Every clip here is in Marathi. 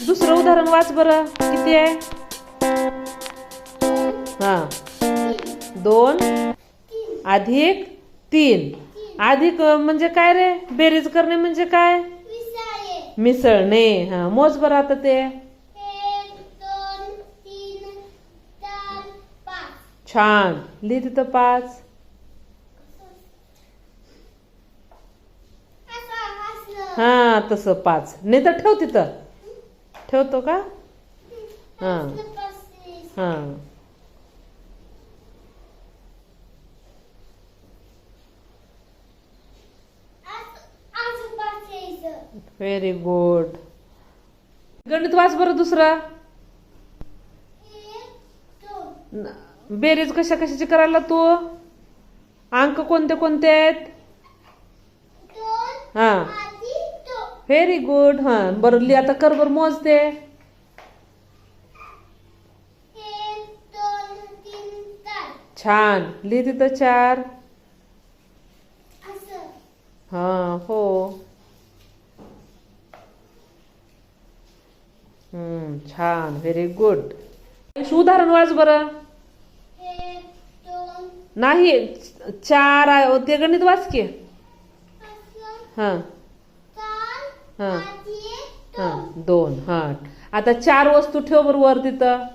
दुसरं उदाहरण वाच बरं. किती आहे? हा. दोन. अधिक तीन. अधिक म्हणजे काय रे? बेरीज करणे म्हणजे काय? मिसळणे. हा मोज बरं आता ते. छान. लिहि तिथं पाच. हा तसं पाच. नाही तर ठेव तिथं. ठेवतो का? हा. हा. व्हेरी गुड गणित वाच बरं दुसरा. बेरीज कशा कशाची करायला तू अंक कोणते कोणते आहेत? हा. व्हेरी गुड हा. बरं लिह आता कर बरं मोजते. छान. लिह तिथं चार. हा हो. हम्म छान. व्हेरी गुड उदाहरण वाच बरं. नाही चार ते गणित वाच की. हा. हा. हा दोन. हा. आता चार वस्तू ठेव बरं वर तिथं.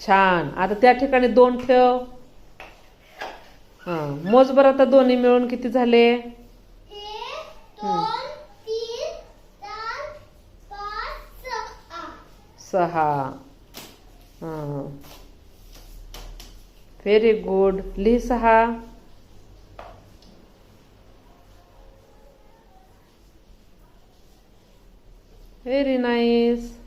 छान. आता त्या ठिकाणी दोन ठेव. हा मोज बरं आता दोन्ही मिळून किती झाले? सहा. सहा हा. व्हेरी गुड लिह सहा. Very nice